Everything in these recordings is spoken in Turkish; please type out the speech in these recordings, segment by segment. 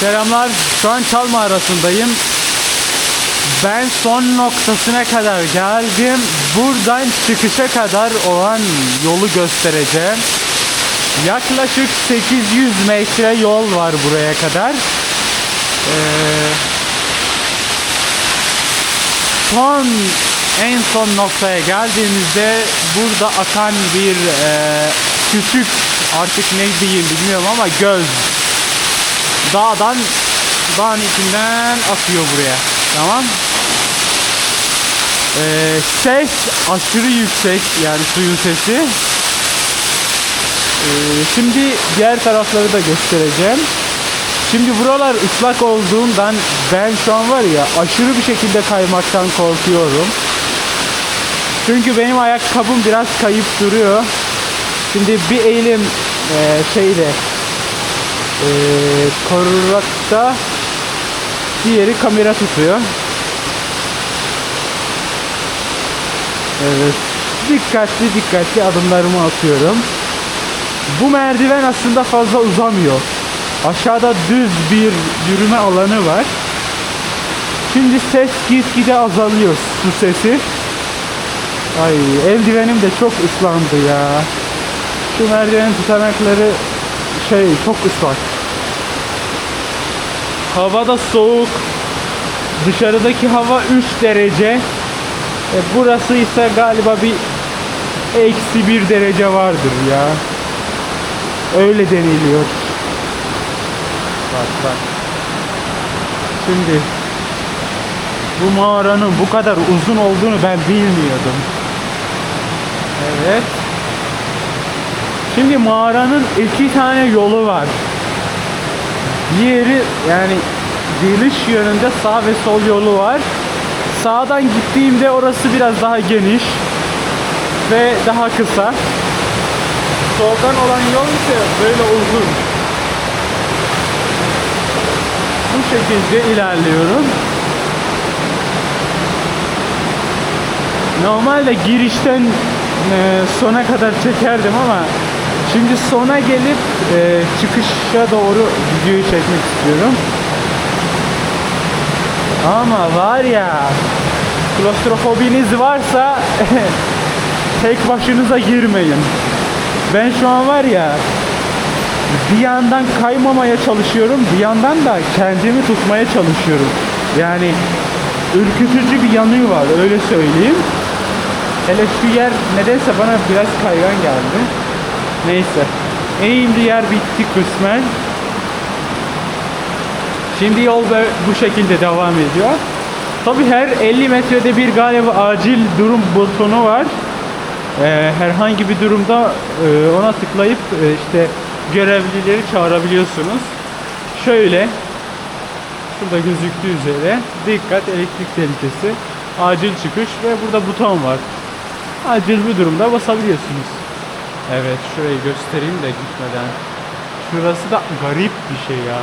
Selamlar. Şu an Çalma arasındayım. Ben son noktasına kadar geldim. Buradan çıkışa kadar olan yolu göstereceğim. Yaklaşık 800 metre yol var buraya kadar. Ee, son en son noktaya geldiğimizde burada akan bir e, küçük artık ne diyeyim bilmiyorum ama göl dağdan dağın içinden akıyor buraya. Tamam. Ee, ses aşırı yüksek yani suyun sesi. Ee, şimdi diğer tarafları da göstereceğim. Şimdi buralar ıslak olduğundan ben şu an var ya aşırı bir şekilde kaymaktan korkuyorum. Çünkü benim ayakkabım biraz kayıp duruyor. Şimdi bir eğilim e, şeyde e, korurakta diğeri kamera tutuyor. Evet. Dikkatli dikkatli adımlarımı atıyorum. Bu merdiven aslında fazla uzamıyor. Aşağıda düz bir yürüme alanı var. Şimdi ses gitgide azalıyor su sesi. Ay eldivenim de çok ıslandı ya. Şu merdivenin tutanakları şey çok ıslak. Hava da soğuk. Dışarıdaki hava 3 derece. E, burası ise galiba bir eksi 1 derece vardır ya. Öyle deniliyor. Bak bak. Şimdi bu mağaranın bu kadar uzun olduğunu ben bilmiyordum. Evet. Şimdi mağaranın iki tane yolu var. Diğeri yani geliş yönünde sağ ve sol yolu var. Sağdan gittiğimde orası biraz daha geniş ve daha kısa. Soldan olan yol ise böyle uzun. Bu şekilde ilerliyorum. Normalde girişten e, sona kadar çekerdim ama şimdi sona gelip e, çıkışa doğru videoyu çekmek istiyorum. Ama var ya klostrofobiniz varsa tek başınıza girmeyin. Ben şu an var ya bir yandan kaymamaya çalışıyorum, bir yandan da kendimi tutmaya çalışıyorum. Yani ürkütücü bir yanı var, öyle söyleyeyim. Hele şu yer nedense bana biraz kaygan geldi. Neyse. Eğimli yer bitti kısmen. Şimdi yol bu şekilde devam ediyor. Tabi her 50 metrede bir galiba acil durum butonu var. Ee, herhangi bir durumda e, ona tıklayıp e, işte görevlileri çağırabiliyorsunuz. Şöyle şurada gözüktüğü üzere dikkat elektrik tehlikesi acil çıkış ve burada buton var. Acil bir durumda basabiliyorsunuz. Evet şurayı göstereyim de gitmeden. Şurası da garip bir şey ya.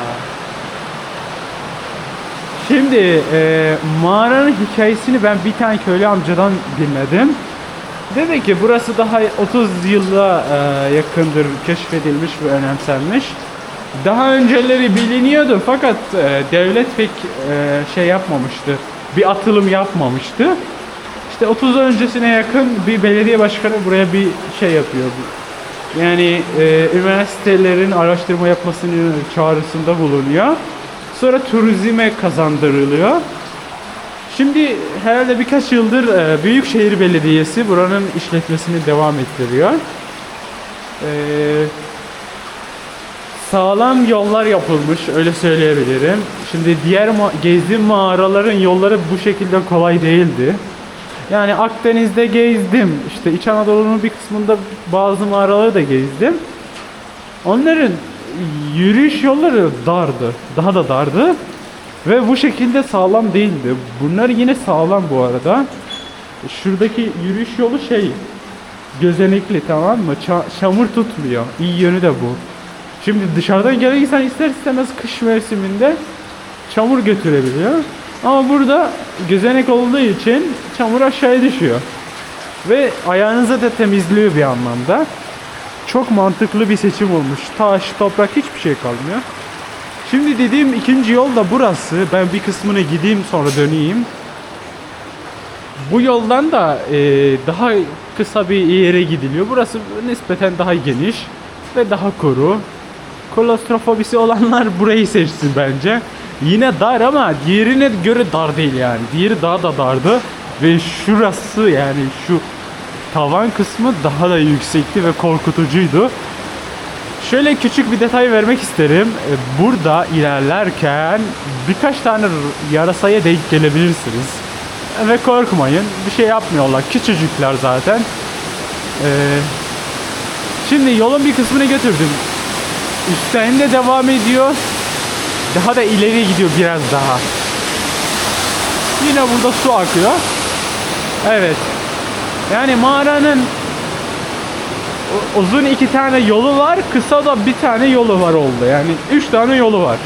Şimdi e, mağaranın hikayesini ben bir tane köylü amcadan dinledim. Dedi ki burası daha 30 yıla e, yakındır keşfedilmiş ve önemsenmiş. Daha önceleri biliniyordu fakat e, devlet pek e, şey yapmamıştı. Bir atılım yapmamıştı. İşte 30 öncesine yakın bir belediye başkanı buraya bir şey yapıyor. Yani e, üniversitelerin araştırma yapmasının çağrısında bulunuyor. Sonra turizme kazandırılıyor. Şimdi herhalde birkaç yıldır e, Büyükşehir Belediyesi buranın işletmesini devam ettiriyor. E, sağlam yollar yapılmış öyle söyleyebilirim. Şimdi diğer ma- gezdiğim mağaraların yolları bu şekilde kolay değildi. Yani Akdeniz'de gezdim. İşte İç Anadolu'nun bir kısmında bazı mağaraları da gezdim. Onların yürüyüş yolları dardı. Daha da dardı. Ve bu şekilde sağlam değildi. Bunlar yine sağlam bu arada. Şuradaki yürüyüş yolu şey gözenekli tamam mı? Ça- çamur tutmuyor. İyi yönü de bu. Şimdi dışarıdan gelen insan ister istemez kış mevsiminde çamur götürebiliyor. Ama burada gözenek olduğu için çamur aşağıya düşüyor. Ve ayağınızı da temizliyor bir anlamda. Çok mantıklı bir seçim olmuş. Taş, toprak hiçbir şey kalmıyor. Şimdi dediğim ikinci yol da burası. Ben bir kısmını gideyim sonra döneyim. Bu yoldan da e, daha kısa bir yere gidiliyor. Burası nispeten daha geniş ve daha kuru. Klostrofobisi olanlar burayı seçsin bence. Yine dar ama diğerine göre dar değil yani. Diğeri daha da dardı ve şurası yani şu tavan kısmı daha da yüksekti ve korkutucuydu. Şöyle küçük bir detay vermek isterim. Ee, Burada ilerlerken birkaç tane yarasaya denk gelebilirsiniz. Ve korkmayın. Bir şey yapmıyorlar. Küçücükler zaten. Ee, şimdi yolun bir kısmını götürdüm. Üstten de devam ediyor. Daha da ileri gidiyor biraz daha. Yine burada su akıyor. Evet. Yani mağaranın uzun iki tane yolu var, kısa da bir tane yolu var oldu. Yani üç tane yolu var.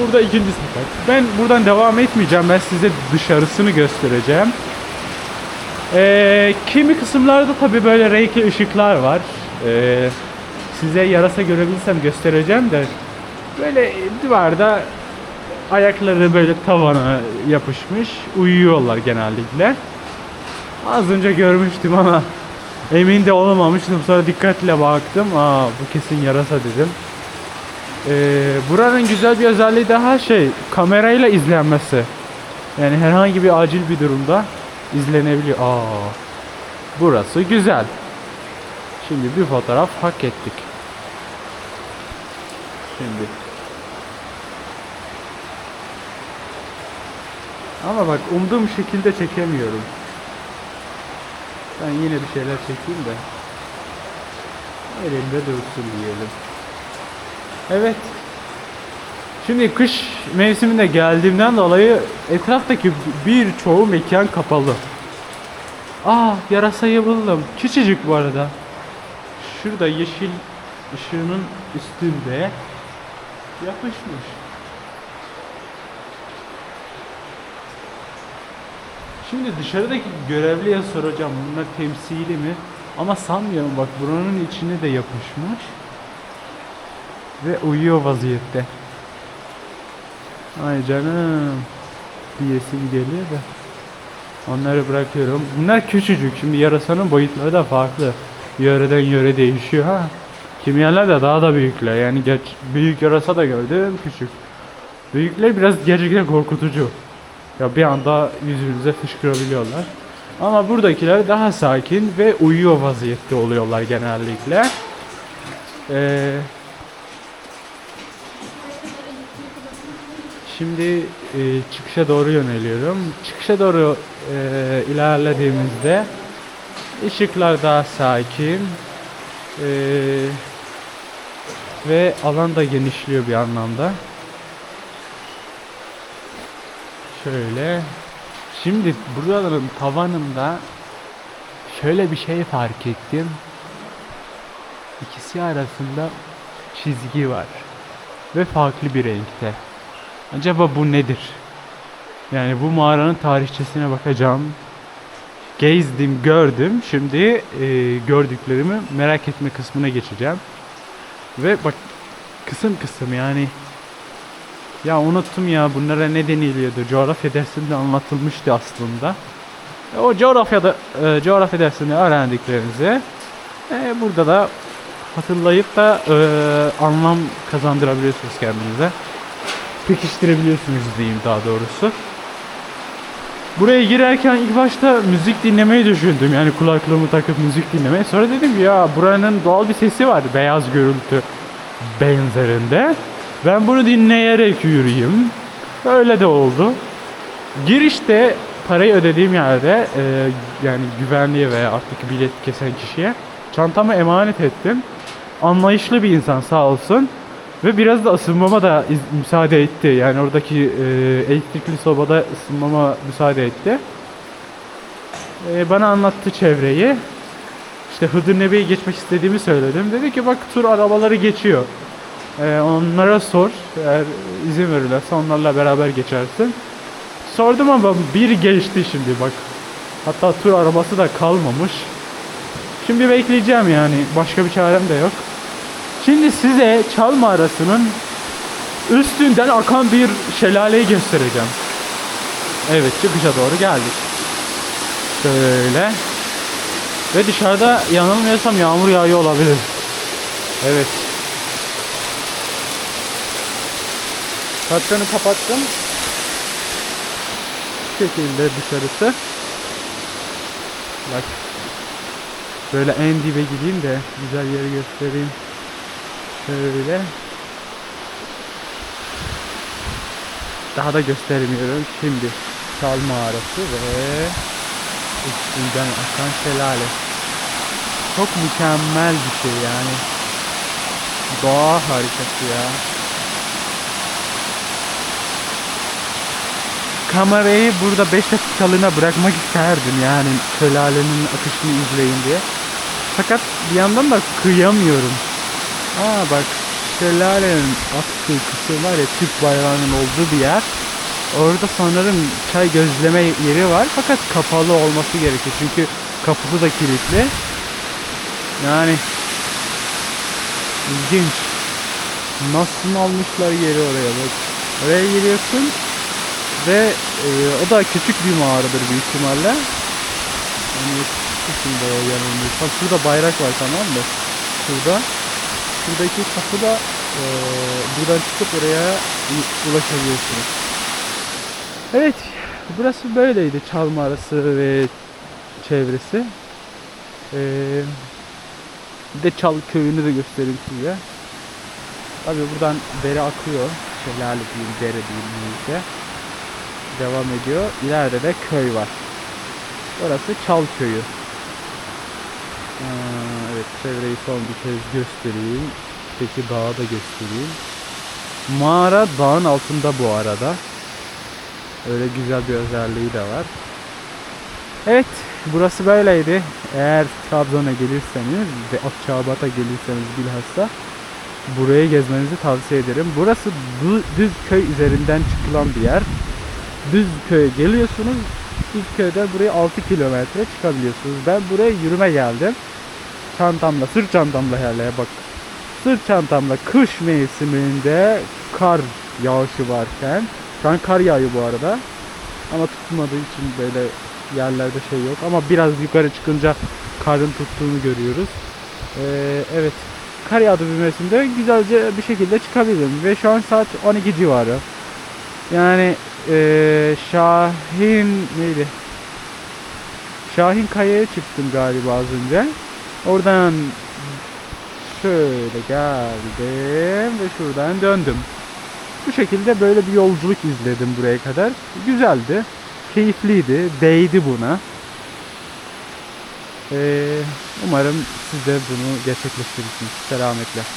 Burada ikinci sefer. Ben buradan devam etmeyeceğim. Ben size dışarısını göstereceğim. Ee, kimi kısımlarda tabi böyle renkli ışıklar var. Ee, size yarasa görebilirsem göstereceğim de böyle duvarda ayakları böyle tavana yapışmış uyuyorlar genellikle. Az önce görmüştüm ama emin de olamamıştım. Sonra dikkatle baktım. Aa bu kesin yarasa dedim. Ee, buranın güzel bir özelliği daha şey kamerayla izlenmesi. Yani herhangi bir acil bir durumda izlenebiliyor. Aa, burası güzel. Şimdi bir fotoğraf hak ettik. Şimdi. Ama bak umduğum şekilde çekemiyorum. Ben yine bir şeyler çekeyim de. Elimde dursun diyelim. Evet. Şimdi kış mevsiminde geldiğimden dolayı etraftaki birçoğu mekan kapalı. Aa yarasayı buldum. Küçücük bu arada. Şurada yeşil ışığının üstünde yapışmış. Şimdi dışarıdaki görevliye soracağım bunlar temsili mi? Ama sanmıyorum bak buranın içine de yapışmış. Ve uyuyor vaziyette. Ay canım. Diyesim geliyor da. Onları bırakıyorum. Bunlar küçücük. Şimdi yarasanın boyutları da farklı. Yöreden yöre değişiyor ha. Kimi yerlerde daha da büyükler. Yani geç, büyük yarasa da gördüm, küçük. Büyükler biraz gerçekten korkutucu. Ya bir anda yüzünüze fışkırabiliyorlar. Ama buradakiler daha sakin ve uyuyor vaziyette oluyorlar genellikle. Ee, şimdi e, çıkışa doğru yöneliyorum. Çıkışa doğru e, ilerlediğimizde ışıklar daha sakin e, ve alan da genişliyor bir anlamda. Şöyle. Şimdi buraların tavanında şöyle bir şey fark ettim. İkisi arasında çizgi var. Ve farklı bir renkte. Acaba bu nedir? Yani bu mağaranın tarihçesine bakacağım. Gezdim, gördüm. Şimdi e, gördüklerimi merak etme kısmına geçeceğim. Ve bak kısım kısım yani ya unuttum ya bunlara ne deniliyordu? Coğrafya dersinde anlatılmıştı aslında. E, o coğrafyada e, coğrafya dersinde öğrendiklerinizi e, burada da hatırlayıp da e, anlam kazandırabiliyorsunuz kendinize. Pekiştirebiliyorsunuz diyeyim daha doğrusu. Buraya girerken ilk başta müzik dinlemeyi düşündüm. Yani kulaklığımı takıp müzik dinlemeyi. Sonra dedim ya buranın doğal bir sesi var. Beyaz gürültü benzerinde. Ben bunu dinleyerek yürüyeyim. Öyle de oldu. Girişte parayı ödediğim yerde e, yani güvenliğe veya artık bilet kesen kişiye çantamı emanet ettim. Anlayışlı bir insan sağ olsun. Ve biraz da ısınmama da müsaade etti. Yani oradaki e, elektrikli sobada ısınmama müsaade etti. E, bana anlattı çevreyi. İşte Hıdır Nebi'ye geçmek istediğimi söyledim. Dedi ki bak tur arabaları geçiyor. E, onlara sor. Eğer izin verirlerse onlarla beraber geçersin. Sordum ama bir geçti şimdi bak. Hatta tur arabası da kalmamış. Şimdi bekleyeceğim yani. Başka bir çarem de yok. Şimdi size Çal Mağarası'nın üstünden akan bir şelaleyi göstereceğim. Evet çıkışa doğru geldik. Şöyle. Ve dışarıda yanılmıyorsam yağmur yağıyor olabilir. Evet. Patronu kapattım. Bu şekilde dışarısı. Bak. Böyle en dibe gideyim de güzel yeri göstereyim. Şöyle. Daha da göstermiyorum. Şimdi Çal Mağarası ve üstünden akan şelale. Çok mükemmel bir şey yani. Doğa harikası ya. Kamerayı burada 5 dakikalığına bırakmak isterdim yani şelalenin akışını izleyin diye. Fakat bir yandan da kıyamıyorum. Aa bak şelalenin aktığı kısım var ya Türk bayrağının olduğu bir yer. Orada sanırım çay gözleme yeri var fakat kapalı olması gerekiyor çünkü kapısı da kilitli. Yani ilginç. Nasıl almışlar yeri oraya bak. Oraya giriyorsun ve e, o da küçük bir mağaradır büyük ihtimalle. Yani şimdi yanılmıyorsam. Şurada bayrak var tamam mı? Şurada. Şuradaki kapı da e, buradan çıkıp oraya ulaşabiliyorsunuz. Evet. Burası böyleydi. Çal Mağarası ve çevresi. Ee, bir de Çal köyünü de göstereyim size. Tabii buradan dere akıyor. Şelale diyeyim, dere diyeyim neyse. Devam ediyor. İleride de köy var. Orası Çal köyü. Aa, evet çevreyi son bir kez göstereyim. Peki dağı da göstereyim. Mağara dağın altında bu arada. Öyle güzel bir özelliği de var. Evet, burası böyleydi. Eğer Trabzon'a gelirseniz ve Akçabat'a gelirseniz bilhassa buraya gezmenizi tavsiye ederim. Burası düz köy üzerinden çıkılan bir yer. Düz köye geliyorsunuz. Düz köyden buraya 6 kilometre çıkabiliyorsunuz. Ben buraya yürüme geldim. Çantamla, sırt çantamla hele bak. Sırt çantamla kış mevsiminde kar yağışı varken şu an kar yağıyor bu arada. Ama tutmadığı için böyle yerlerde şey yok. Ama biraz yukarı çıkınca karın tuttuğunu görüyoruz. Ee, evet. Kar yağdı bir mevsimde güzelce bir şekilde çıkabildim. Ve şu an saat 12 civarı. Yani ee, Şahin neydi? Şahin Kaya'ya çıktım galiba az önce. Oradan şöyle geldim ve şuradan döndüm. Bu şekilde böyle bir yolculuk izledim buraya kadar. Güzeldi. Keyifliydi. Değdi buna. Ee, umarım siz de bunu gerçekleştirirsiniz. Selametle.